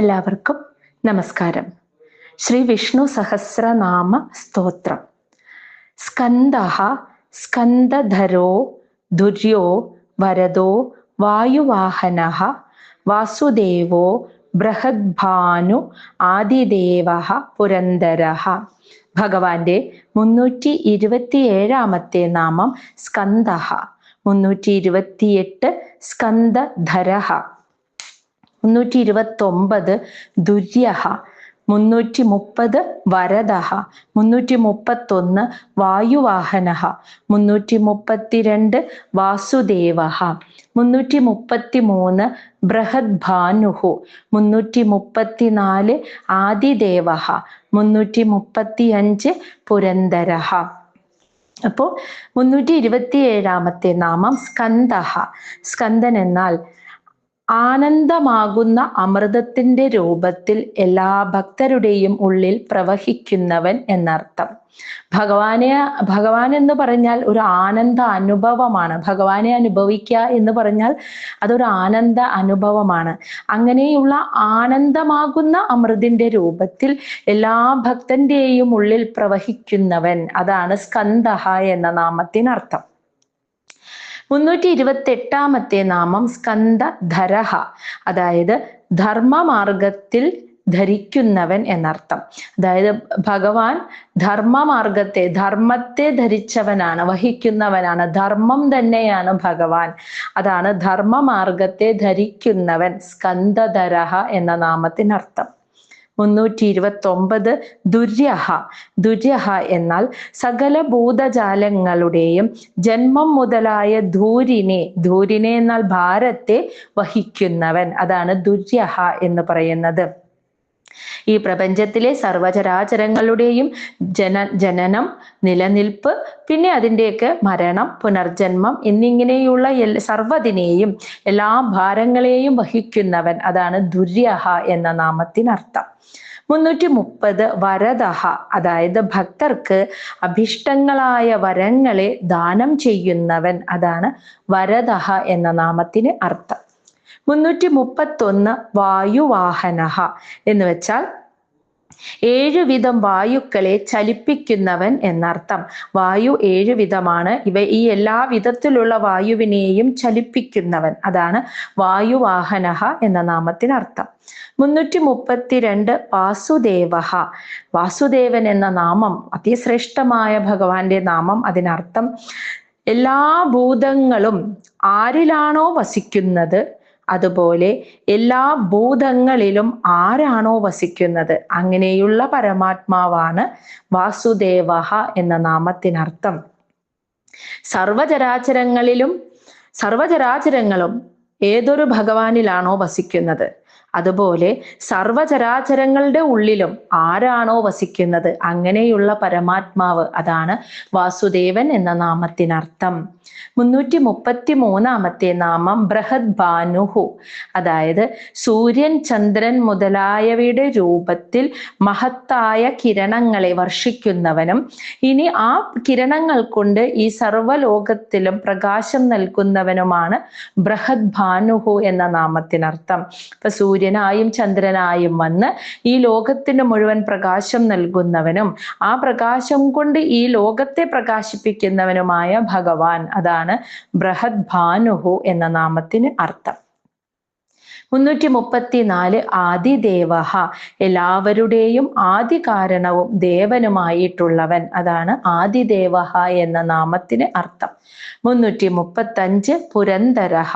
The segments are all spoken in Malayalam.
എല്ലാവർക്കും നമസ്കാരം. ശ്രീ വിഷ്ണു സഹസ്രനാമ സ്തോത്രം. സ്കന്ദ സ്കന്ദധരോ ദുര്യോ വരദോ വായുവാഹന വാസുദേവോ ബൃഹദ്ഭാനു ആദിദേവ പുരന്ദര. ഭഗവാന്റെ മുന്നൂറ്റി ഇരുപത്തിയേഴാമത്തെ നാമം സ്കന്ദ മുന്നൂറ്റി ഇരുപത്തിയെട്ട് സ്കന്ദധരഹ മുന്നൂറ്റി ഇരുപത്തി ഒമ്പത് ദുര്യഹ മുന്നൂറ്റി മുപ്പത് വരദഹ മുന്നൂറ്റി മുപ്പത്തൊന്ന് വായുവാഹനഹ മുന്നൂറ്റി മുപ്പത്തിരണ്ട് വാസുദേവഹ മുന്നൂറ്റി മുപ്പത്തി മൂന്ന് ബൃഹദ് ഭാനുഹു മുന്നൂറ്റി മുപ്പത്തിനാല് ആദിദേവഹ മുന്നൂറ്റി മുപ്പത്തി അഞ്ച് പുരന്ദരഹ. അപ്പോൾ മുന്നൂറ്റി ഇരുപത്തി ഏഴാമത്തെ നാമം സ്കന്ദഹ സ്കന്ദൻ എന്നാൽ ആനന്ദമാകുന്ന അമൃതത്തിന്റെ രൂപത്തിൽ എല്ലാ ഭക്തരുടെയും ഉള്ളിൽ പ്രവഹിക്കുന്നവൻ എന്നർത്ഥം. ഭഗവാനെ ഭഗവാൻ എന്ന് പറഞ്ഞാൽ ഒരു ആനന്ദ അനുഭവമാണ്. ഭഗവാനെ അനുഭവിക്കുക എന്ന് പറഞ്ഞാൽ അതൊരു ആനന്ദ അനുഭവമാണ്. അങ്ങനെയുള്ള ആനന്ദമാകുന്ന അമൃതിന്റെ രൂപത്തിൽ എല്ലാ ഭക്തന്റെയും ഉള്ളിൽ പ്രവഹിക്കുന്നവൻ. അതാണ് സ്കന്ദഹ എന്ന നാമത്തിനർത്ഥം. മുന്നൂറ്റി ഇരുപത്തി എട്ടാമത്തെ നാമം സ്കന്ദധരഹ അതായത് ധർമ്മമാർഗത്തിൽ ധരിക്കുന്നവൻ എന്നർത്ഥം. അതായത് ഭഗവാൻ ധർമ്മമാർഗത്തെ ധർമ്മത്തെ ധരിച്ചവനാണ് വഹിക്കുന്നവനാണ് ധർമ്മം തന്നെയാണ് ഭഗവാൻ. അതാണ് ധർമ്മമാർഗത്തെ ധരിക്കുന്നവൻ സ്കന്ദധരഹ എന്ന നാമത്തിനർത്ഥം. മുന്നൂറ്റി ഇരുപത്തി ഒമ്പത് ദുര്യഹ. ദുര്യഹ എന്നാൽ സകല ഭൂതജാലങ്ങളുടെയും ജന്മം മുതലായ ധൂരിനെ ധൂരിനെ എന്നാൽ ഭാരത്തെ വഹിക്കുന്നവൻ. അതാണ് ദുര്യഹ എന്ന് പറയുന്നത്. ഈ പ്രപഞ്ചത്തിലെ സർവചരാചരങ്ങളുടെയും ജന ജനനം നിലനിൽപ്പ് പിന്നെ അതിന്റെയൊക്കെ മരണം പുനർജന്മം എന്നിങ്ങനെയുള്ള സർവതിനെയും എല്ലാ ഭാരങ്ങളെയും വഹിക്കുന്നവൻ അതാണ് ദുര്യഹ എന്ന നാമത്തിനർത്ഥം. മുന്നൂറ്റി മുപ്പത് വരദഹ അതായത് ഭക്തർക്ക് അഭിഷ്ടങ്ങളായ വരങ്ങളെ ദാനം ചെയ്യുന്നവൻ അതാണ് വരദഹ എന്ന നാമത്തിന് അർത്ഥം. മുന്നൂറ്റി മുപ്പത്തൊന്ന് വായുവാഹന എന്ന് വെച്ചാൽ ഏഴു വിധം വായുക്കളെ ചലിപ്പിക്കുന്നവൻ എന്നർത്ഥം. വായു ഏഴു വിധമാണ്. ഇവ ഈ എല്ലാ വിധത്തിലുള്ള വായുവിനെയും ചലിപ്പിക്കുന്നവൻ. അതാണ് വായുവാഹനഹ എന്ന നാമത്തിനർത്ഥം. മുന്നൂറ്റി മുപ്പത്തിരണ്ട് വാസുദേവഹ. വാസുദേവൻ എന്ന നാമം അതിശ്രേഷ്ഠമായ ഭഗവാന്റെ നാമം അതിനർത്ഥം എല്ലാ ഭൂതങ്ങളും ആരിലാണോ വസിക്കുന്നത്? അതുപോലെ എല്ലാ ഭൂതങ്ങളിലും ആരാണോ വസിക്കുന്നത്? അങ്ങനെയുള്ള പരമാത്മാവാണ് വാസുദേവ എന്ന നാമത്തിനർത്ഥം. സർവചരാചരങ്ങളിലും സർവചരാചരങ്ങളും ഏതൊരു ഭഗവാനിലാണോ വസിക്കുന്നത്? അതുപോലെ സർവചരാചരങ്ങളുടെ ഉള്ളിലും ആരാണോ വസിക്കുന്നത്? അങ്ങനെയുള്ള പരമാത്മാവ് അതാണ് വാസുദേവൻ എന്ന നാമത്തിനർത്ഥം. മുന്നൂറ്റി മുപ്പത്തി മൂന്നാമത്തെ നാമം ബൃഹത് ഭാനുഹു. അതായത് സൂര്യൻ ചന്ദ്രൻ മുതലായവയുടെ രൂപത്തിൽ മഹത്തായ കിരണങ്ങളെ വർഷിക്കുന്നവനും ഇനി ആ കിരണങ്ങൾ കൊണ്ട് ഈ സർവലോകത്തിലും പ്രകാശം നൽകുന്നവനുമാണ് ബൃഹത് ഭാനുഹു എന്ന നാമത്തിനർത്ഥം. ഇപ്പൊ സൂര്യനായും ചന്ദ്രനായും വന്ന് ഈ ലോകത്തിന് മുഴുവൻ പ്രകാശം നൽകുന്നവനും ആ പ്രകാശം കൊണ്ട് ഈ ലോകത്തെ പ്രകാശിപ്പിക്കുന്നവനുമായ ഭഗവാൻ. അതാണ് ബൃഹത് ഭാനുഹു എന്ന നാമത്തിന് അർത്ഥം. മുന്നൂറ്റി മുപ്പത്തിനാല് ആദിദേവഹ. എല്ലാവരുടെയും ആദി കാരണവും ദേവനുമായിട്ടുള്ളവൻ. അതാണ് ആദിദേവഹ എന്ന നാമത്തിന് അർത്ഥം. മുന്നൂറ്റി മുപ്പത്തഞ്ച് പുരന്തരഹ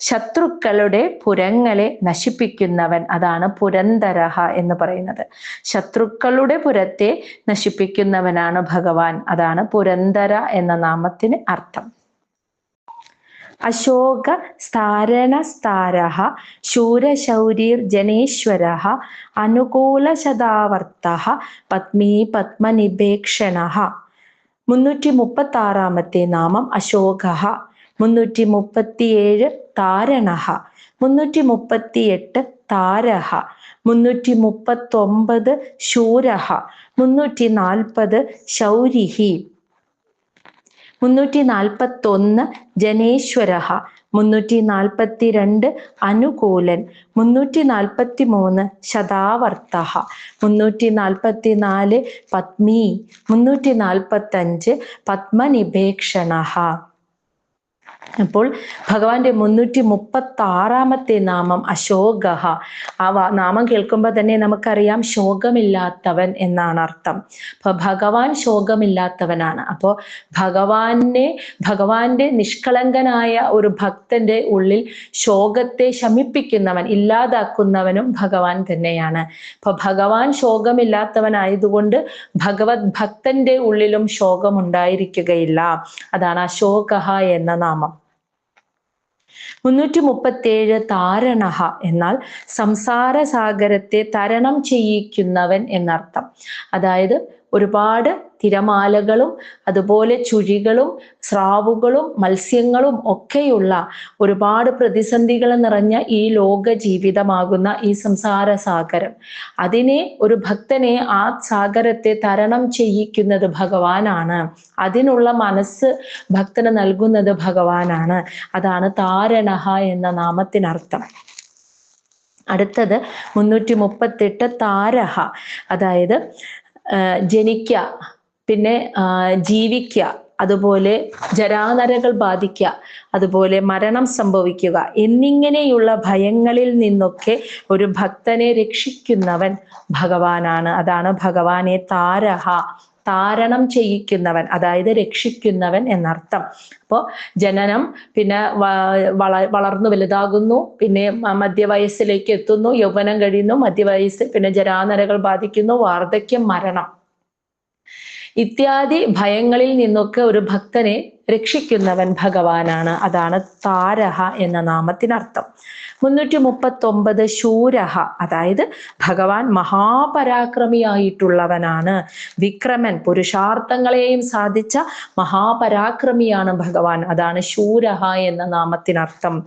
ശത്രുക്കളുടെ പുരങ്ങളെ നശിപ്പിക്കുന്നവൻ. അതാണ് പുരന്തരഹ എന്ന് പറയുന്നത്. ശത്രുക്കളുടെ പുരത്തെ നശിപ്പിക്കുന്നവനാണ് ഭഗവാൻ. അതാണ് പുരന്തര എന്ന നാമത്തിന് അർത്ഥം. അശോക സ്ഥാരണസ്താര ശൂരശൗരീർ ജനേശ്വര അനുകൂലശതാവർത്ത പത്മീ പത്മനിപേക്ഷണ മുന്നൂറ്റി മുപ്പത്തി ആറാമത്തെ നാമം അശോക മുന്നൂറ്റി മുപ്പത്തിയേഴ് താരണ മുന്നൂറ്റി മുപ്പത്തിയെട്ട് താരഹ. മുന്നൂറ്റി മുപ്പത്തി ഒമ്പത് ശൂരഹ. മുന്നൂറ്റി നാൽപ്പത് ശൗരിഹി. മുന്നൂറ്റി നാൽപ്പത്തി ഒന്ന് ജനേശ്വര മുന്നൂറ്റി നാൽപ്പത്തി രണ്ട് അനുകൂലൻ മുന്നൂറ്റി നാൽപ്പത്തി മൂന്ന് ശതാവർത്ത മുന്നൂറ്റി നാൽപ്പത്തി നാല് പത്മി മുന്നൂറ്റി നാൽപ്പത്തി അഞ്ച് പത്മനിപേക്ഷണ അപ്പോൾ ഭഗവാന്റെ മുന്നൂറ്റി മുപ്പത്തി ആറാമത്തെ നാമം അശോക ആ നാമം കേൾക്കുമ്പോൾ തന്നെ നമുക്കറിയാം ശോകമില്ലാത്തവൻ എന്നാണ് അർത്ഥം. അപ്പൊ ഭഗവാൻ ശോകമില്ലാത്തവനാണ്. അപ്പോൾ ഭഗവാനെ ഭഗവാന്റെ നിഷ്കളങ്കനായ ഒരു ഭക്തന്റെ ഉള്ളിൽ ശോകത്തെ ശമിപ്പിക്കുന്നവൻ ഇല്ലാതാക്കുന്നവനും ഭഗവാൻ തന്നെയാണ്. അപ്പൊ ഭഗവാൻ ശോകമില്ലാത്തവനായതുകൊണ്ട് ഭഗവത് ഭക്തന്റെ ഉള്ളിലും ശോകം ഉണ്ടായിരിക്കുകയില്ല അതാണ് അശോക എന്ന നാമം. മുന്നൂറ്റി മുപ്പത്തേഴ് താരണഹ എന്നാൽ സംസാര സാഗരത്തെ തരണം ചെയ്യിക്കുന്നവൻ എന്നർത്ഥം. അതായത് ഒരുപാട് തിരമാലകളും അതുപോലെ ചുഴികളും സ്രാവുകളും മത്സ്യങ്ങളും ഒക്കെയുള്ള ഒരുപാട് പ്രതിസന്ധികൾ നിറഞ്ഞ ഈ ലോക ജീവിതമാകുന്ന ഈ സംസാര സാഗരം. അതിനെ ഒരു ഭക്തനെ ആ സാഗരത്തെ തരണം ചെയ്യിക്കുന്നത് ഭഗവാനാണ്. അതിനുള്ള മനസ്സ് ഭക്തന് നൽകുന്നത് ഭഗവാനാണ്. അതാണ് താരണഹ എന്ന നാമത്തിനർത്ഥം. അടുത്തത് മുന്നൂറ്റി മുപ്പത്തെട്ട് താരഹ. അതായത് ജനിക്കുക പിന്നെ ജീവിക്ക അതുപോലെ ജരാനരകൾ ബാധിക്കുക അതുപോലെ മരണം സംഭവിക്കുക എന്നിങ്ങനെയുള്ള ഭയങ്ങളിൽ നിന്നൊക്കെ ഒരു ഭക്തനെ രക്ഷിക്കുന്നവൻ ഭഗവാനാണ്. അതാണ് ഭഗവാനെ താരഹ താരണം ചെയ്യിക്കുന്നവൻ അതായത് രക്ഷിക്കുന്നവൻ എന്നർത്ഥം. അപ്പോൾ ജനനം പിന്നെ വള വളർന്നു വലുതാകുന്നു പിന്നെ മധ്യവയസ്സിലേക്ക് എത്തുന്നു യൗവനം കഴിയുന്നു മധ്യവയസ്സ് പിന്നെ ജരാനരകൾ ബാധിക്കുന്നു വാർദ്ധക്യം മരണം. ഇത്യാദി ഭയങ്ങളിൽ നിന്നൊക്കെ ഒരു ഭക്തനെ രക്ഷിക്കുന്നവൻ ഭഗവാനാണ്. അതാണ് താരഹ എന്ന നാമത്തിനർത്ഥം. മുന്നൂറ്റി മുപ്പത്തി ഒമ്പത് ശൂരഹ. അതായത് ഭഗവാൻ മഹാപരാക്രമിയായിട്ടുള്ളവനാണ്. വിക്രമൻ പുരുഷാർത്ഥങ്ങളെയും സാധിച്ച മഹാപരാക്രമിയാണ് ഭഗവാൻ. അതാണ് ശൂരഹ എന്ന നാമത്തിനർത്ഥം.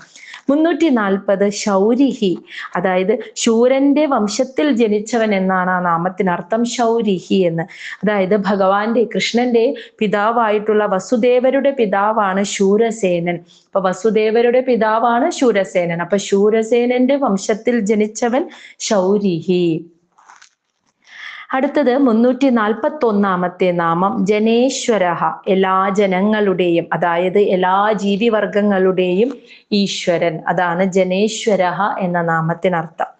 മുന്നൂറ്റി നാൽപ്പത് ശൗരിഹി. അതായത് ശൂരന്റെ വംശത്തിൽ ജനിച്ചവൻ എന്നാണ് ആ നാമത്തിനർത്ഥം ശൗരിഹി എന്ന്. അതായത് ഭഗവാന്റെ കൃഷ്ണന്റെ പിതാവായിട്ടുള്ള വസുദേവരുടെ പിതാവാണ് ശൂരസേനൻ. അപ്പൊ വസുദേവരുടെ പിതാവാണ് ശൂരസേനൻ. അപ്പൊ ശൂരസേനന്റെ വംശത്തിൽ ജനിച്ചവൻ ശൗരിഹി. അടുത്തത് മുന്നൂറ്റി നാൽപ്പത്തി ഒന്നാമത്തെ നാമം ജനേശ്വര എല്ലാ ജനങ്ങളുടെയും അതായത് എല്ലാ ജീവിവർഗങ്ങളുടെയും ഈശ്വരൻ. അതാണ് ജനേശ്വര എന്ന നാമത്തിനർത്ഥം.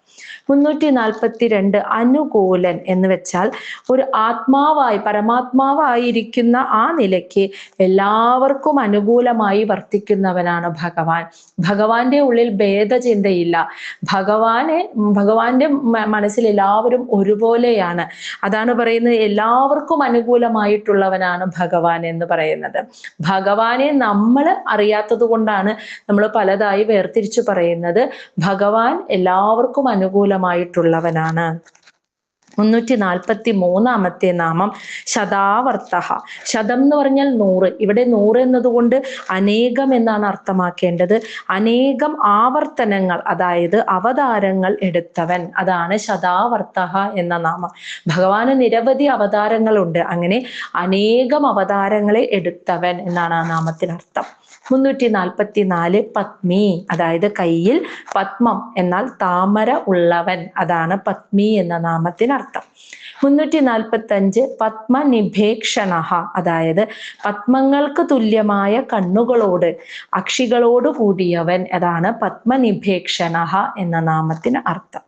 മുന്നൂറ്റി നാൽപ്പത്തി രണ്ട് അനുകൂലൻ എന്ന് വെച്ചാൽ ഒരു ആത്മാവായി പരമാത്മാവായിരിക്കുന്ന ആ നിലയ്ക്ക് എല്ലാവർക്കും അനുകൂലമായി വർത്തിക്കുന്നവനാണ് ഭഗവാൻ. ഭഗവാന്റെ ഉള്ളിൽ ഭേദചിന്തയില്ല. ഭഗവാനെ ഭഗവാന്റെ മനസ്സിൽ എല്ലാവരും ഒരുപോലെയാണ്. അതാണ് പറയുന്നത് എല്ലാവർക്കും അനുകൂലമായിട്ടുള്ളവനാണ് ഭഗവാൻ എന്ന് പറയുന്നത്. ഭഗവാനെ നമ്മൾ അറിയാത്തത് കൊണ്ടാണ് നമ്മൾ പലതായി വേർതിരിച്ചു പറയുന്നത്. ഭഗവാൻ എല്ലാവർക്കും അനുകൂല മൂലമായിട്ടുള്ളവനാണ് മുന്നൂറ്റി നാൽപ്പത്തി മൂന്നാമത്തെ നാമം ശതാവർത്ത ശതം എന്ന് പറഞ്ഞാൽ നൂറ്. ഇവിടെ നൂറ് എന്നതുകൊണ്ട് അനേകം എന്നാണ് അർത്ഥമാക്കേണ്ടത്. അനേകം ആവർത്തനങ്ങൾ അതായത് അവതാരങ്ങൾ എടുത്തവൻ. അതാണ് ശതാവർത്ത എന്ന നാമം. ഭഗവാന് നിരവധി അവതാരങ്ങളുണ്ട്. അങ്ങനെ അനേകം അവതാരങ്ങളെ എടുത്തവൻ എന്നാണ് ആ നാമത്തിനർത്ഥം. മുന്നൂറ്റി നാൽപ്പത്തി നാല് പത്മി. അതായത് കയ്യിൽ പത്മം എന്നാൽ താമര ഉള്ളവൻ. അതാണ് പത്മി എന്ന നാമത്തിനർത്ഥം. മുന്നൂറ്റി നാൽപ്പത്തി അഞ്ച് പത്മനിഭേക്ഷണ അതായത് പത്മങ്ങൾക്ക് തുല്യമായ കണ്ണുകളോട് അക്ഷികളോട് കൂടിയവൻ. അതാണ് പത്മനിഭേക്ഷണ എന്ന നാമത്തിന് അർത്ഥം.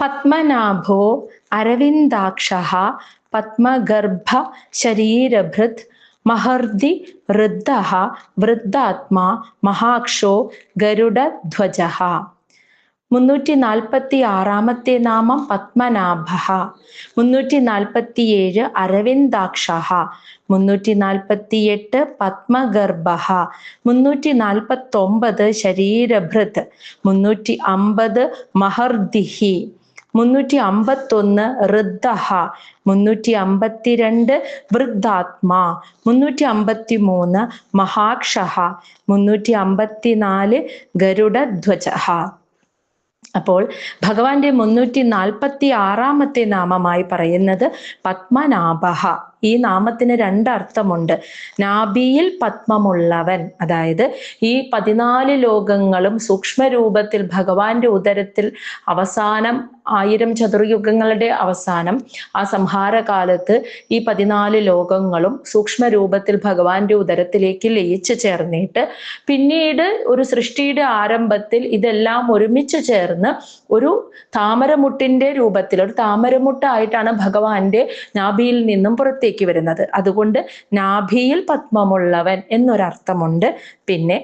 പത്മനാഭോ അരവിന്ദാക്ഷ പത്മഗർഭ ശരീരഭൃത് മഹർദി വൃദ്ധ വൃദ്ധാത്മാ മഹാക്ഷോ ഗരുഡധ്വജ. മുന്നൂറ്റി നാൽപ്പത്തി ആറാമത്തെ നാമം പത്മനാഭ. മുന്നൂറ്റി നാൽപ്പത്തി ഏഴ് അരവിന്ദാക്ഷ. മുന്നൂറ്റി നാൽപ്പത്തി എട്ട് പത്മഗർഭ. മുന്നൂറ്റി നാൽപ്പത്തി ഒമ്പത് ശരീരഭൃത്. മുന്നൂറ്റി അമ്പത് മഹർദിഹി. മുന്നൂറ്റി അമ്പത്തൊന്ന് ഋദ്ധഹ മുന്നൂറ്റി അമ്പത്തിരണ്ട് വൃദ്ധാത്മാ മുന്നൂറ്റി അമ്പത്തി മൂന്ന് മഹാക്ഷഹ മുന്നൂറ്റി അമ്പത്തിനാല് ഗരുഡധ്വജ അപ്പോൾ ഭഗവാന്റെ മുന്നൂറ്റി നാൽപ്പത്തി ആറാമത്തെ നാമമായി പറയുന്നത് പത്മനാഭ ഈ നാമത്തിന് രണ്ടർത്ഥമുണ്ട്. നാഭിയിൽ പത്മമുള്ളവൻ അതായത് ഈ പതിനാല് ലോകങ്ങളും സൂക്ഷ്മരൂപത്തിൽ ഭഗവാന്റെ ഉദരത്തിൽ അവസാനം ആയിരം ചതുർയുഗങ്ങളുടെ അവസാനം ആ സംഹാരകാലത്ത് ഈ പതിനാല് ലോകങ്ങളും സൂക്ഷ്മ രൂപത്തിൽ ഭഗവാന്റെ ഉദരത്തിലേക്ക് ലയിച്ചു ചേർന്നിട്ട് പിന്നീട് ഒരു സൃഷ്ടിയുടെ ആരംഭത്തിൽ ഇതെല്ലാം ഒരുമിച്ച് ചേർന്ന് ഒരു താമരമുട്ടിന്റെ രൂപത്തിൽ ഒരു താമരമുട്ടായിട്ടാണ് ഭഗവാന്റെ നാഭിയിൽ നിന്നും പുറത്തേക്ക് വരുന്നത്. അതുകൊണ്ട് നാഭിയിൽ പത്മമുള്ളവൻ എന്നൊരർത്ഥമുണ്ട്. പിന്നെ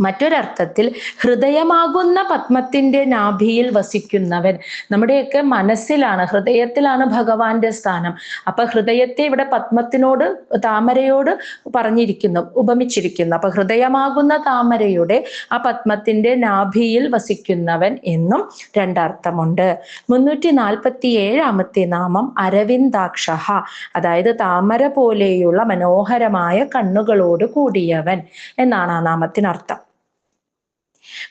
മറ്റൊരർത്ഥത്തിൽ ഹൃദയമാകുന്ന പത്മത്തിന്റെ നാഭിയിൽ വസിക്കുന്നവൻ. നമ്മുടെയൊക്കെ മനസ്സിലാണ് ഹൃദയത്തിലാണ് ഭഗവാന്റെ സ്ഥാനം. അപ്പൊ ഹൃദയത്തെ ഇവിടെ പത്മത്തിനോട് താമരയോട് പറഞ്ഞിരിക്കുന്നു ഉപമിച്ചിരിക്കുന്നു. അപ്പൊ ഹൃദയമാകുന്ന താമരയുടെ ആ പത്മത്തിന്റെ നാഭിയിൽ വസിക്കുന്നവൻ എന്നും രണ്ടർത്ഥമുണ്ട്. മുന്നൂറ്റി നാൽപ്പത്തി ഏഴാമത്തെ നാമം അരവിന്ദാക്ഷ അതായത് താമര പോലെയുള്ള മനോഹരമായ കണ്ണുകളോട് കൂടിയവൻ എന്നാണ് ആ നാമത്തിനർത്ഥം.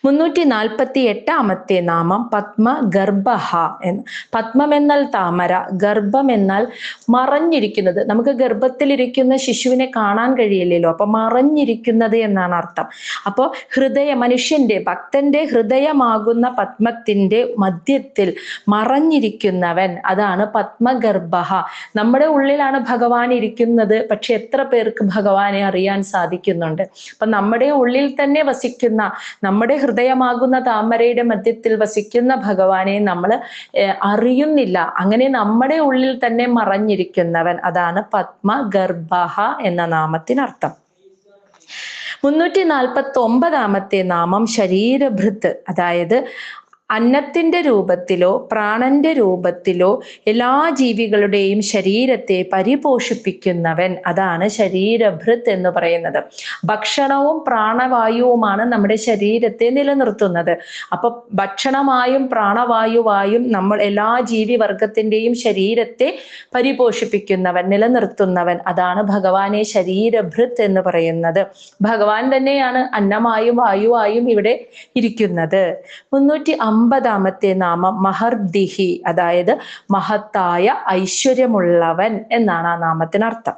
മുന്നൂറ്റി നാൽപ്പത്തി എട്ടാമത്തെ നാമം പത്മ ഗർഭഹ എന്ന് പത്മം എന്നാൽ താമര ഗർഭം എന്നാൽ മറഞ്ഞിരിക്കുന്നത്. നമുക്ക് ഗർഭത്തിലിരിക്കുന്ന ശിശുവിനെ കാണാൻ കഴിയില്ലല്ലോ. അപ്പൊ മറഞ്ഞിരിക്കുന്നത് എന്നാണ് അർത്ഥം. അപ്പോൾ ഹൃദയ മനുഷ്യന്റെ ഭക്തന്റെ ഹൃദയമാകുന്ന പത്മത്തിന്റെ മധ്യത്തിൽ മറഞ്ഞിരിക്കുന്നവൻ അതാണ് പത്മഗർഭ നമ്മുടെ ഉള്ളിലാണ് ഭഗവാൻ ഇരിക്കുന്നത്. പക്ഷെ എത്ര പേർക്ക് ഭഗവാനെ അറിയാൻ സാധിക്കുന്നുണ്ട്? അപ്പൊ നമ്മുടെ ഉള്ളിൽ തന്നെ വസിക്കുന്ന നമ്മുടെ ഹൃദയമാകുന്ന താമരയുടെ മധ്യത്തിൽ വസിക്കുന്ന ഭഗവാനെ നമ്മൾ അറിയുന്നില്ല. അങ്ങനെ നമ്മുടെ ഉള്ളിൽ തന്നെ മറഞ്ഞിരിക്കുന്നവൻ അതാണ് പത്മ ഗർഭ എന്ന നാമത്തിനർത്ഥം. മുന്നൂറ്റി നാൽപ്പത്തി ഒമ്പതാമത്തെ നാമം ശരീരഭൃത്ത്. അതായത് അന്നത്തിന്റെ രൂപത്തിലോ പ്രാണന്റെ രൂപത്തിലോ എല്ലാ ജീവികളുടെയും ശരീരത്തെ പരിപോഷിപ്പിക്കുന്നവൻ അതാണ് ശരീരഭൃത് എന്ന് പറയുന്നത്. ഭക്ഷണവും പ്രാണവായുവുമാണ് നമ്മുടെ ശരീരത്തെ നിലനിർത്തുന്നത്. അപ്പൊ ഭക്ഷണമായും പ്രാണവായുവായും നമ്മൾ എല്ലാ ജീവിവർഗത്തിന്റെയും ശരീരത്തെ പരിപോഷിപ്പിക്കുന്നവൻ നിലനിർത്തുന്നവൻ അതാണ് ഭഗവാനെ ശരീരഭൃത് എന്ന് പറയുന്നത്. ഭഗവാൻ തന്നെയാണ് അന്നമായും വായുവായും ഇവിടെ ഇരിക്കുന്നത്. മുന്നൂറ്റി അമ്പതാമത്തെ നാമം മഹർദിഹി അതായത് മഹത്തായ ഐശ്വര്യമുള്ളവൻ എന്നാണ് ആ നാമത്തിനർത്ഥം.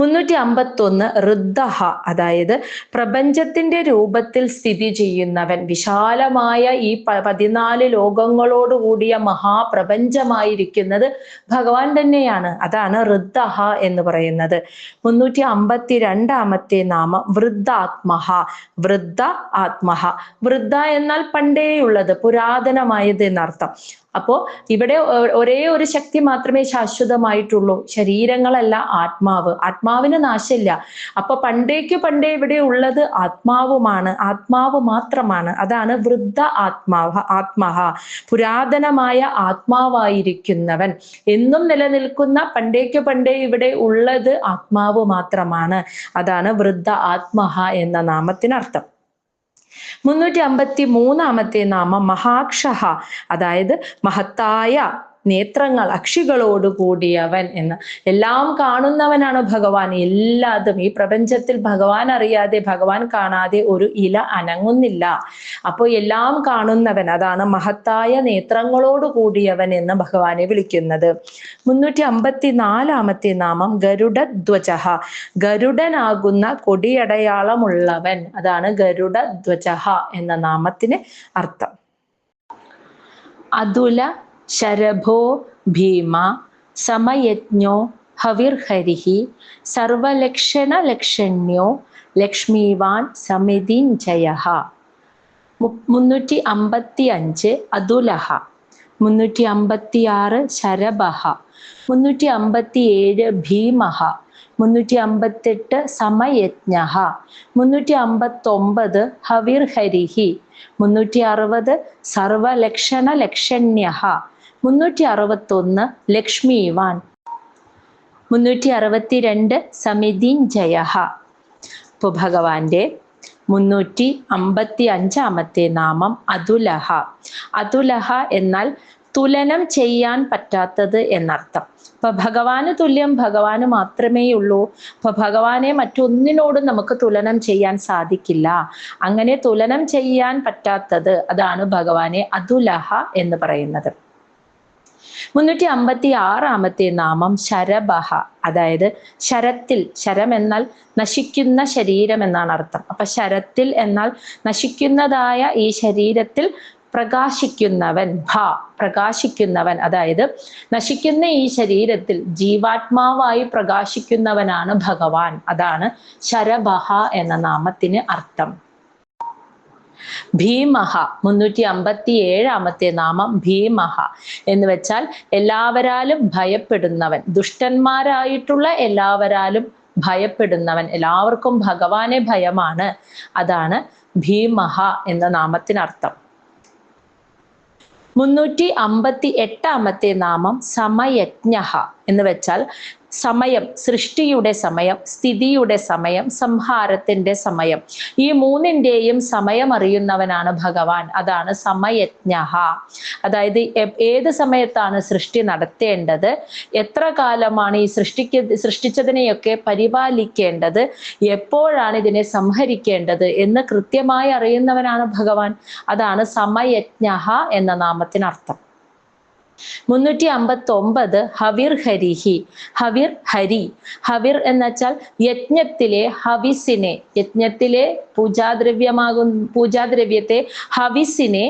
മുന്നൂറ്റി അമ്പത്തൊന്ന് ഋദ്ധഹ അതായത് പ്രപഞ്ചത്തിന്റെ രൂപത്തിൽ സ്ഥിതി ചെയ്യുന്നവൻ. വിശാലമായ ഈ പതിനാല് ലോകങ്ങളോട് കൂടിയ മഹാപ്രപഞ്ചമായിരിക്കുന്നത് ഭഗവാൻ തന്നെയാണ്. അതാണ് ഋദ്ധഹ എന്ന് പറയുന്നത്. മുന്നൂറ്റി അമ്പത്തി രണ്ടാമത്തെ നാമം വൃദ്ധാത്മഹ. വൃദ്ധ ആത്മഹ. വൃദ്ധ എന്നാൽ പണ്ടേയുള്ളത് പുരാതനമായത് എന്നർത്ഥം. അപ്പോ ഇവിടെ ഒരേ ഒരു ശക്തി മാത്രമേ ശാശ്വതമായിട്ടുള്ളൂ. ശരീരങ്ങളല്ല ആത്മാവ്. ആത്മാവിന് നാശമില്ല. അപ്പൊ പണ്ടേക്ക് പണ്ടേ ഇവിടെ ഉള്ളത് ആത്മാവുമാണ്. ആത്മാവ് മാത്രമാണ്. അതാണ് വൃദ്ധ ആത്മാവ ആത്മഹ പുരാതനമായ ആത്മാവായിരിക്കുന്നവൻ. എന്നും നിലനിൽക്കുന്ന പണ്ടേക്ക് പണ്ടേ ഇവിടെ ഉള്ളത് ആത്മാവ് മാത്രമാണ്. അതാണ് വൃദ്ധ ആത്മഹ എന്ന നാമത്തിനർത്ഥം. മുന്നൂറ്റി അമ്പത്തി മൂന്നാമത്തെ നാമം മഹാക്ഷഹ. അതായത് മഹത്തായ നേത്രങ്ങൾ അക്ഷികളോട് കൂടിയവൻ എന്ന്. എല്ലാം കാണുന്നവനാണ് ഭഗവാൻ. എല്ലാതും ഈ പ്രപഞ്ചത്തിൽ ഭഗവാൻ അറിയാതെ ഭഗവാൻ കാണാതെ ഒരു ഇല അനങ്ങുന്നില്ല. അപ്പോൾ എല്ലാം കാണുന്നവൻ അതാണ് മഹത്തായ നേത്രങ്ങളോട് കൂടിയവൻ എന്ന് ഭഗവാനെ വിളിക്കുന്നത്. മുന്നൂറ്റി അമ്പത്തി നാലാമത്തെ നാമം ഗരുഡധ്വജ. ഗരുഡനാകുന്ന കൊടിയടയാളമുള്ളവൻ അതാണ് ഗരുഡധ്വജ എന്ന നാമത്തിന് അർത്ഥം. അതുല ശരഭോ ഭീമ സമയജ്ഞോ ഹവിർഹരിഹി സർവലക്ഷണലക്ഷണ്യോ ലക്ഷ്മീവാൻ സമിതിഞ്ജയ മുന്നൂറ്റി അമ്പത്തി അഞ്ച് അതുലഹ. മുന്നൂറ്റി അമ്പത്തി ആറ് ശരഭഹ. മുന്നൂറ്റി അമ്പത്തി ഏഴ് ഭീമഹ. മുന്നൂറ്റി അമ്പത്തെട്ട് സമയജ്ഞ മുന്നൂറ്റി അമ്പത്തൊമ്പത് ഹവിർഹരിഹി. മുന്നൂറ്റി അറുപത് സർവലക്ഷണ ലക്ഷണ്യ മുന്നൂറ്റി അറുപത്തൊന്ന് ലക്ഷ്മി ഇവാൻ. മുന്നൂറ്റി അറുപത്തിരണ്ട് ജയഹ. ഇപ്പോൾ ഭഗവാന്റെ മുന്നൂറ്റി അമ്പത്തി അഞ്ചാമത്തെ നാമം അതുലഹ. അതുലഹ എന്നാൽ തുലനം ചെയ്യാൻ പറ്റാത്തത് എന്നർത്ഥം. ഇപ്പൊ ഭഗവാന് തുല്യം ഭഗവാന് മാത്രമേ ഉള്ളൂ ഇപ്പൊ ഭഗവാനെ മറ്റൊന്നിനോടും നമുക്ക് തുലനം ചെയ്യാൻ സാധിക്കില്ല. അങ്ങനെ തുലനം ചെയ്യാൻ പറ്റാത്തത് അതാണ് ഭഗവാനെ അതുലഹ എന്ന് പറയുന്നത്. മുന്നൂറ്റി അമ്പത്തി ആറാമത്തെ നാമം ശരബഹ അതായത് ശരത്തിൽ ശരം എന്നാൽ നശിക്കുന്ന ശരീരം എന്നാണ് അർത്ഥം. അപ്പൊ ശരത്തിൽ എന്നാൽ നശിക്കുന്നതായ ഈ ശരീരത്തിൽ പ്രകാശിക്കുന്നവൻ ഭ പ്രകാശിക്കുന്നവൻ. അതായത് നശിക്കുന്ന ഈ ശരീരത്തിൽ ജീവാത്മാവായി പ്രകാശിക്കുന്നവനാണ് ഭഗവാൻ. അതാണ് ശരബഹ എന്ന നാമത്തിന് അർത്ഥം. ഭീമഹ മുന്നൂറ്റി അമ്പത്തി ഏഴാമത്തെ നാമം ഭീമഹ എന്ന് വെച്ചാൽ എല്ലാവരാലും ഭയപ്പെടുന്നവൻ. ദുഷ്ടന്മാരായിട്ടുള്ള എല്ലാവരാലും ഭയപ്പെടുന്നവൻ. എല്ലാവർക്കും ഭഗവാനെ ഭയമാണ്. അതാണ് ഭീമഹ എന്ന നാമത്തിനർത്ഥം. മുന്നൂറ്റി അമ്പത്തി എട്ടാമത്തെ നാമം സമയജ്ഞ എന്ന് വെച്ചാൽ സമയം സൃഷ്ടിയുടെ സമയം സ്ഥിതിയുടെ സമയം സംഹാരത്തിന്റെ സമയം. ഈ മൂന്നിന്റെയും സമയം അറിയുന്നവനാണ് ഭഗവാൻ. അതാണ് സമയജ്ഞ അതായത് ഏത് സമയത്താണ് സൃഷ്ടി നടത്തേണ്ടത്? എത്ര കാലമാണ് ഈ സൃഷ്ടിക്ക് സൃഷ്ടിച്ചതിനെയൊക്കെ പരിപാലിക്കേണ്ടത്? എപ്പോഴാണ് ഇതിനെ സംഹരിക്കേണ്ടത്? എന്ന് കൃത്യമായി അറിയുന്നവനാണ് ഭഗവാൻ. അതാണ് സമയജ്ഞ എന്ന നാമത്തിനർത്ഥം. മുന്നൂറ്റി അമ്പത്തി ഒമ്പത് ഹവിർ ഹരിഹി. ഹവിർ ഹരി. ഹവിർ എന്ന് വെച്ചാൽ യജ്ഞത്തിലെ ഹവിസിനെ. യജ്ഞത്തിലെ പൂജാദ്രവ്യമാകും പൂജാദ്രവ്യത്തെ ഹവിസിനെ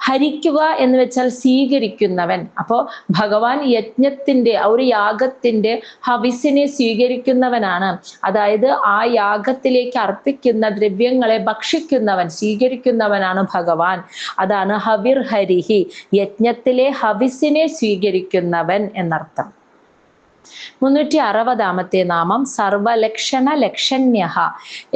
ഹരിക്കുക എന്ന് വെച്ചാൽ സ്വീകരിക്കുന്നവൻ. അപ്പോൾ ഭഗവാൻ യജ്ഞത്തിന്റെ ഒരു യാഗത്തിന്റെ ഹവിസിനെ സ്വീകരിക്കുന്നവനാണ്. അതായത് ആ യാഗത്തിലേക്ക് അർപ്പിക്കുന്ന ദ്രവ്യങ്ങളെ ഭക്ഷിക്കുന്നവൻ സ്വീകരിക്കുന്നവനാണ് ഭഗവാൻ. അതാണ് ഹവിർ ഹരിഹി. യജ്ഞത്തിലെ ഹവിസിനെ സ്വീകരിക്കുന്നവൻ എന്നർത്ഥം. മുന്നൂറ്റി അറുപതാമത്തെ നാമം സർവലക്ഷണ ലക്ഷണ്യ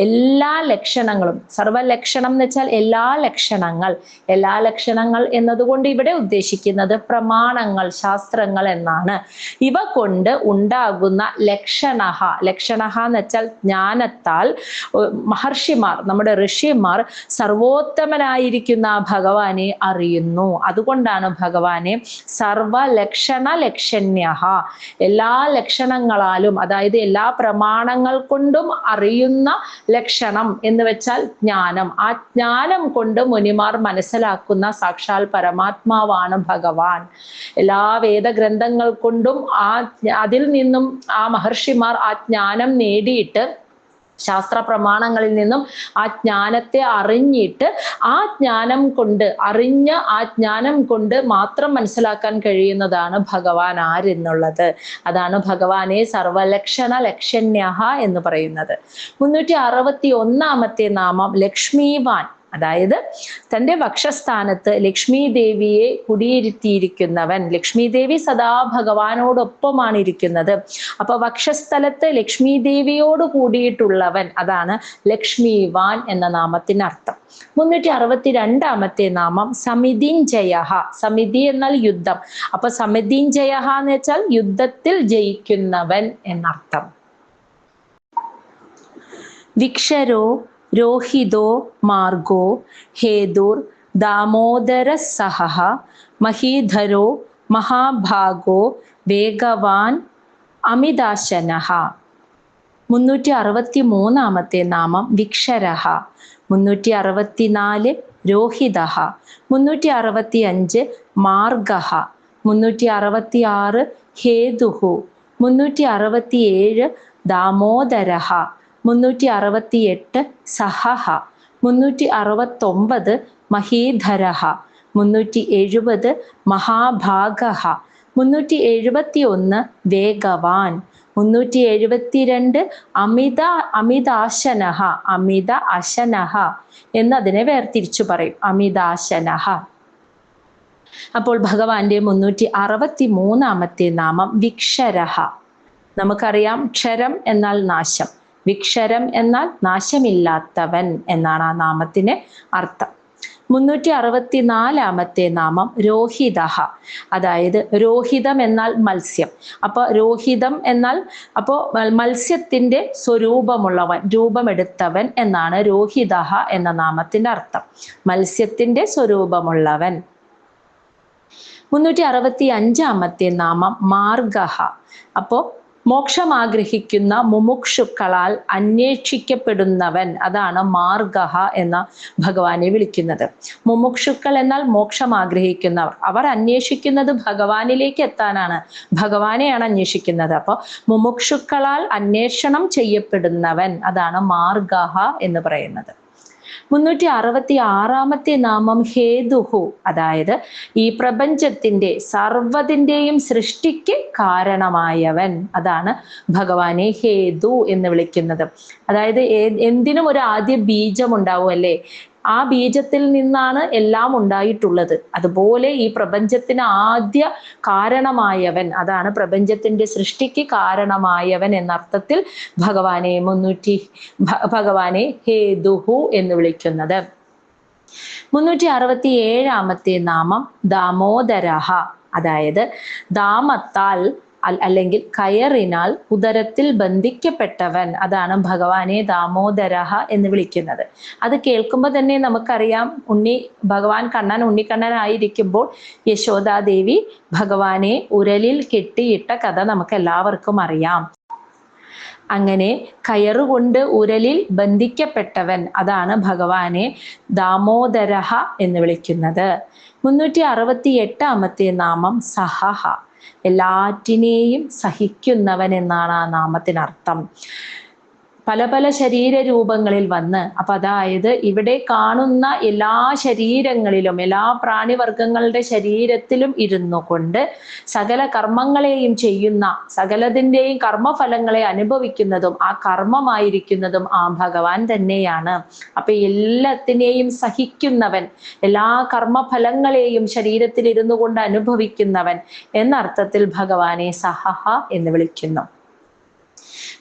എല്ലാ ലക്ഷണങ്ങളും സർവലക്ഷണം എന്ന് വെച്ചാൽ എല്ലാ ലക്ഷണങ്ങൾ എല്ലാ ലക്ഷണങ്ങൾ എന്നതുകൊണ്ട് ഇവിടെ ഉദ്ദേശിക്കുന്നത് പ്രമാണങ്ങൾ ശാസ്ത്രങ്ങൾ എന്നാണ്. ഇവ കൊണ്ട് ഉണ്ടാകുന്ന ലക്ഷണ ലക്ഷണ എന്ന് വെച്ചാൽ ജ്ഞാനത്താൽ മഹർഷിമാർ നമ്മുടെ ഋഷിമാർ സർവോത്തമനായിരിക്കുന്ന ഭഗവാനെ അറിയുന്നു. അതുകൊണ്ടാണ് ഭഗവാനെ സർവലക്ഷണ ലക്ഷണ്യ എല്ലാ ലക്ഷണങ്ങളാലും അതായത് എല്ലാ പ്രമാണങ്ങൾ കൊണ്ടും അറിയുന്ന ലക്ഷണം എന്ന് വെച്ചാൽ ജ്ഞാനം. ആ ജ്ഞാനം കൊണ്ട് മുനിമാർ മനസ്സിലാക്കുന്ന സാക്ഷാൽ പരമാത്മാവാണ് ഭഗവാൻ. എല്ലാ വേദഗ്രന്ഥങ്ങൾ കൊണ്ടും ആ അതിൽ നിന്നും ആ മഹർഷിമാർ ആ ജ്ഞാനം നേടിയിട്ട് ശാസ്ത്ര പ്രമാണങ്ങളിൽ നിന്നും ആ ജ്ഞാനത്തെ അറിഞ്ഞിട്ട് ആ ജ്ഞാനം കൊണ്ട് അറിഞ്ഞ ആ ജ്ഞാനം കൊണ്ട് മാത്രം മനസ്സിലാക്കാൻ കഴിയുന്നതാണ് ഭഗവാൻ ആരെന്നുള്ളത്. അതാണ് ഭഗവാനെ സർവലക്ഷണ ലക്ഷണ്യഹ എന്ന് പറയുന്നത്. മുന്നൂറ്റി അറുപത്തി ഒന്നാമത്തെ നാമം ലക്ഷ്മീവാൻ. അതായത് തന്റെ വക്ഷസ്ഥാനത്ത് ലക്ഷ്മി ദേവിയെ കുടിയിരുത്തിയിരിക്കുന്നവൻ. ലക്ഷ്മി ദേവി സദാ ഭഗവാനോടൊപ്പമാണ് ഇരിക്കുന്നത്. അപ്പൊ വക്ഷസ്ഥലത്ത് ലക്ഷ്മി ദേവിയോട് കൂടിയിട്ടുള്ളവൻ അതാണ് ലക്ഷ്മിവാൻ എന്ന നാമത്തിന് അർത്ഥം. മുന്നൂറ്റി അറുപത്തി രണ്ടാമത്തെ നാമം സമിതിഞ്ജയ സമിതി എന്നാൽ യുദ്ധം. അപ്പൊ സമിതിഞ്ജയ എന്ന് വെച്ചാൽ യുദ്ധത്തിൽ ജയിക്കുന്നവൻ എന്നർത്ഥം. വിക്ഷരോ രോഹിതോ മാർഗോ ഹേതുർ ദാമോദര സഹ മഹീധരോ മഹാഭാഗോ വേഗവാൻ അമിതാശന മുന്നൂറ്റി അറുപത്തി മൂന്നാമത്തെ നാമം വിക്ഷരഹ. മുന്നൂറ്റി അറുപത്തിനാല് രോഹിത മുന്നൂറ്റി അറുപത്തി അഞ്ച് മാർഗ മുന്നൂറ്റി അറുപത്തി ആറ് ഹേതുഹു. മുന്നൂറ്റി അറുപത്തി ഏഴ് ദാമോദരഹ. മുന്നൂറ്റി അറുപത്തി എട്ട് സഹഹ മുന്നൂറ്റി അറുപത്തൊമ്പത് മഹീധരഹ മുന്നൂറ്റി എഴുപത് മഹാഭാഗഹ മുന്നൂറ്റി എഴുപത്തി ഒന്ന് വേഗവാൻ മുന്നൂറ്റി എഴുപത്തിരണ്ട് അമിത അമിതാശനഹ അമിത അശനഹ എന്നതിനെ വേർതിരിച്ചു പറയും. അമിതാശനഹ. അപ്പോൾ ഭഗവാന്റെ മുന്നൂറ്റി അറുപത്തി മൂന്നാമത്തെ നാമം വിക്ഷരഹ. നമുക്കറിയാം ക്ഷരം എന്നാൽ നാശം. വിക്ഷരം എന്നാൽ നാശമില്ലാത്തവൻ എന്നാണ് ആ നാമത്തിന് അർത്ഥം. മുന്നൂറ്റി അറുപത്തി നാലാമത്തെ നാമം രോഹിത അതായത് രോഹിതം എന്നാൽ മത്സ്യം. അപ്പൊ രോഹിതം എന്നാൽ അപ്പോൾ മത്സ്യത്തിന്റെ സ്വരൂപമുള്ളവൻ രൂപമെടുത്തവൻ എന്നാണ് രോഹിത എന്ന നാമത്തിന്റെ അർത്ഥം. മത്സ്യത്തിന്റെ സ്വരൂപമുള്ളവൻ. മുന്നൂറ്റി അറുപത്തി അഞ്ചാമത്തെ നാമം മാർഗഹ. അപ്പോ മോക്ഷം ആഗ്രഹിക്കുന്ന മുമുക്ഷുക്കളാൽ അന്വേഷിക്കപ്പെടുന്നവൻ അതാണ് മാർഗഹ എന്ന ഭഗവാനെ വിളിക്കുന്നത്. മുമുക്ഷുക്കൾ എന്നാൽ മോക്ഷം ആഗ്രഹിക്കുന്നവർ അവർ അന്വേഷിക്കുന്നത് ഭഗവാനിലേക്ക് എത്താനാണ്. ഭഗവാനെയാണ് അന്വേഷിക്കുന്നത്. അപ്പോൾ മുമുക്ഷുക്കളാൽ അന്വേഷണം ചെയ്യപ്പെടുന്നവൻ അതാണ് മാർഗഹ എന്ന് പറയുന്നത്. മുന്നൂറ്റി അറുപത്തി ആറാമത്തെ നാമം ഹേതുഹു. അതായത് ഈ പ്രപഞ്ചത്തിന്റെ സർവതിന്റെയും സൃഷ്ടിക്ക് കാരണമായവൻ. അതാണ് ഭഗവാനെ ഹേതു എന്ന് വിളിക്കുന്നത്. അതായത് എന്തിനും ഒരു ആദ്യ ബീജം ഉണ്ടാവും അല്ലേ? ആ ബീജത്തിൽ നിന്നാണ് എല്ലാം ഉണ്ടായിട്ടുള്ളത്. അതുപോലെ ഈ പ്രപഞ്ചത്തിന് ആദ്യ കാരണമായവൻ അതാണ് പ്രപഞ്ചത്തിന്റെ സൃഷ്ടിക്ക് കാരണമായവൻ എന്നർത്ഥത്തിൽ ഭഗവാനെ മുന്നൂറ്റി ഭഗവാനെ ഹേതുഹു എന്ന് വിളിക്കുന്നത്. മുന്നൂറ്റി അറുപത്തി ഏഴാമത്തെ നാമം ദാമോദരഹ അതായത് ദാമത്താൽ അല്ലെങ്കിൽ കയറിനാൽ ഉദരത്തിൽ ബന്ധിക്കപ്പെട്ടവൻ. അതാണ് ഭഗവാനെ ദാമോദരഹ എന്ന് വിളിക്കുന്നത്. അത് കേൾക്കുമ്പോൾ തന്നെ നമുക്കറിയാം ഉണ്ണി ഭഗവാൻ കണ്ണൻ ഉണ്ണിക്കണ്ണനായിരിക്കുമ്പോൾ യശോദാദേവി ഭഗവാനെ ഉരലിൽ കെട്ടിയിട്ട കഥ നമുക്ക് എല്ലാവർക്കും അറിയാം. അങ്ങനെ കയറുകൊണ്ട് ഉരലിൽ ബന്ധിക്കപ്പെട്ടവൻ അതാണ് ഭഗവാനെ ദാമോദരഹ എന്ന് വിളിക്കുന്നത്. മുന്നൂറ്റി അറുപത്തി എട്ടാമത്തെ നാമം സഹഹ. എല്ലാറ്റിനെയും സഹിക്കുന്നവൻ എന്നാണ് ആ നാമത്തിനർത്ഥം. പല പല ശരീര രൂപങ്ങളിൽ വന്ന് അപ്പൊ അതായത് ഇവിടെ കാണുന്ന എല്ലാ ശരീരങ്ങളിലും എല്ലാ പ്രാണിവർഗങ്ങളുടെ ശരീരത്തിലും ഇരുന്നു കൊണ്ട് സകല കർമ്മങ്ങളെയും ചെയ്യുന്ന സകലതിന്റെയും കർമ്മഫലങ്ങളെ അനുഭവിക്കുന്നതും ആ കർമ്മമായിരിക്കുന്നതും ആ ഭഗവാൻ തന്നെയാണ്. അപ്പൊ എല്ലാത്തിനെയും സഹിക്കുന്നവൻ എല്ലാ കർമ്മഫലങ്ങളെയും ശരീരത്തിൽ ഇരുന്നു കൊണ്ട് അനുഭവിക്കുന്നവൻ എന്നർത്ഥത്തിൽ ഭഗവാനെ സഹഹ എന്ന് വിളിക്കുന്നു.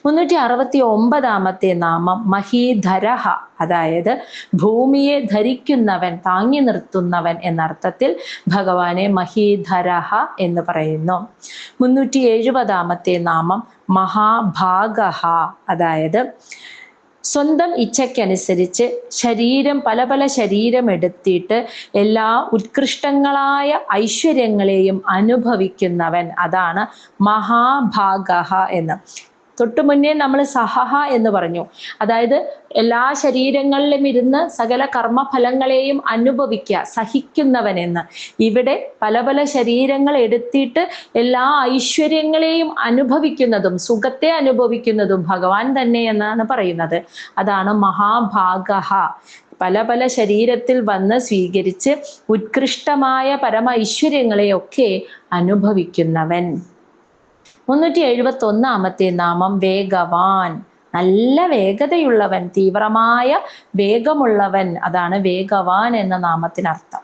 മുന്നൂറ്റി അറുപത്തി ഒമ്പതാമത്തെ നാമം മഹീധരഹ. അതായത് ഭൂമിയെ ധരിക്കുന്നവൻ താങ്ങി നിർത്തുന്നവൻ എന്നർത്ഥത്തിൽ ഭഗവാനെ മഹീധരഹ എന്ന് പറയുന്നു. മുന്നൂറ്റി എഴുപതാമത്തെ നാമം മഹാഭാഗഹ. അതായത് സ്വന്തം ഇച്ഛയ്ക്കനുസരിച്ച് ശരീരം പല പല ശരീരം എടുത്തിട്ട് എല്ലാ ഉത്കൃഷ്ടങ്ങളായ ഐശ്വര്യങ്ങളെയും അനുഭവിക്കുന്നവൻ. അതാണ് മഹാഭാഗഹ എന്ന്. തൊട്ടു മുന്നേ നമ്മൾ സഹഹ എന്ന് പറഞ്ഞു. അതായത് എല്ലാ ശരീരങ്ങളിലും ഇരുന്ന് സകല കർമ്മഫലങ്ങളെയും അനുഭവിക്കുക സഹിക്കുന്നവൻ എന്ന്. ഇവിടെ പല പല ശരീരങ്ങൾ എടുത്തിട്ട് എല്ലാ ഐശ്വര്യങ്ങളെയും അനുഭവിക്കുന്നതും സുഖത്തെ അനുഭവിക്കുന്നതും ഭഗവാൻ തന്നെ എന്നാണ് പറയുന്നത്. അതാണ് മഹാഭാഗ പല പല ശരീരത്തിൽ വന്ന് സ്വീകരിച്ച് ഉത്കൃഷ്ടമായ പരമ ഐശ്വര്യങ്ങളെയൊക്കെ അനുഭവിക്കുന്നവൻ. മുന്നൂറ്റി എഴുപത്തി ഒന്നാമത്തെ നാമം വേഗവാൻ. നല്ല വേഗതയുള്ളവൻ തീവ്രമായ വേഗമുള്ളവൻ അതാണ് വേഗവാൻ എന്ന നാമത്തിനർത്ഥം.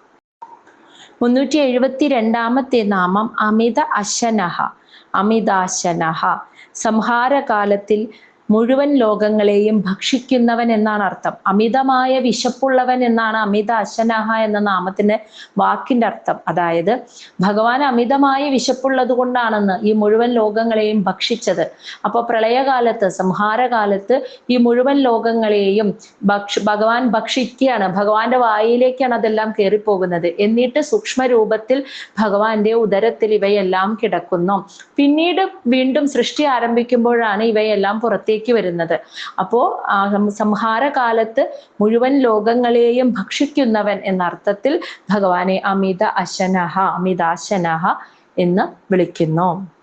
മുന്നൂറ്റി എഴുപത്തി രണ്ടാമത്തെ നാമം അമിത അശനഹ അമിതാശനഹ. സംഹാരകാലത്തിൽ മുഴുവൻ ലോകങ്ങളെയും ഭക്ഷിക്കുന്നവൻ എന്നാണ് അർത്ഥം. അമിതമായ വിശപ്പുള്ളവൻ എന്നാണ് അമിത അശനഹ എന്ന നാമത്തിന്റെ വാക്കിന്റെ അർത്ഥം. അതായത് ഭഗവാൻ അമിതമായ വിശപ്പുള്ളത് കൊണ്ടാണെന്ന് ഈ മുഴുവൻ ലോകങ്ങളെയും ഭക്ഷിച്ചത്. അപ്പോൾ പ്രളയകാലത്ത് സംഹാരകാലത്ത് ഈ മുഴുവൻ ലോകങ്ങളെയും ഭക്ഷ ഭഗവാൻ ഭക്ഷിക്കുകയാണ്. ഭഗവാന്റെ വായിലേക്കാണ് അതെല്ലാം കയറിപ്പോകുന്നത് എന്നിട്ട് സൂക്ഷ്മ രൂപത്തിൽ ഭഗവാന്റെ ഉദരത്തിൽ ഇവയെല്ലാം കിടക്കുന്നു. പിന്നീട് വീണ്ടും സൃഷ്ടി ആരംഭിക്കുമ്പോഴാണ് ഇവയെല്ലാം പുറത്തേക്ക് വരുന്നത്. അപ്പോ സംഹാര സംഹാരകാലത്ത് മുഴുവൻ ലോകങ്ങളെയും ഭക്ഷിക്കുന്നവൻ എന്ന അർത്ഥത്തിൽ ഭഗവാനെ അമിത അശനഹ അമിതാശനഹ എന്ന് വിളിക്കുന്നു.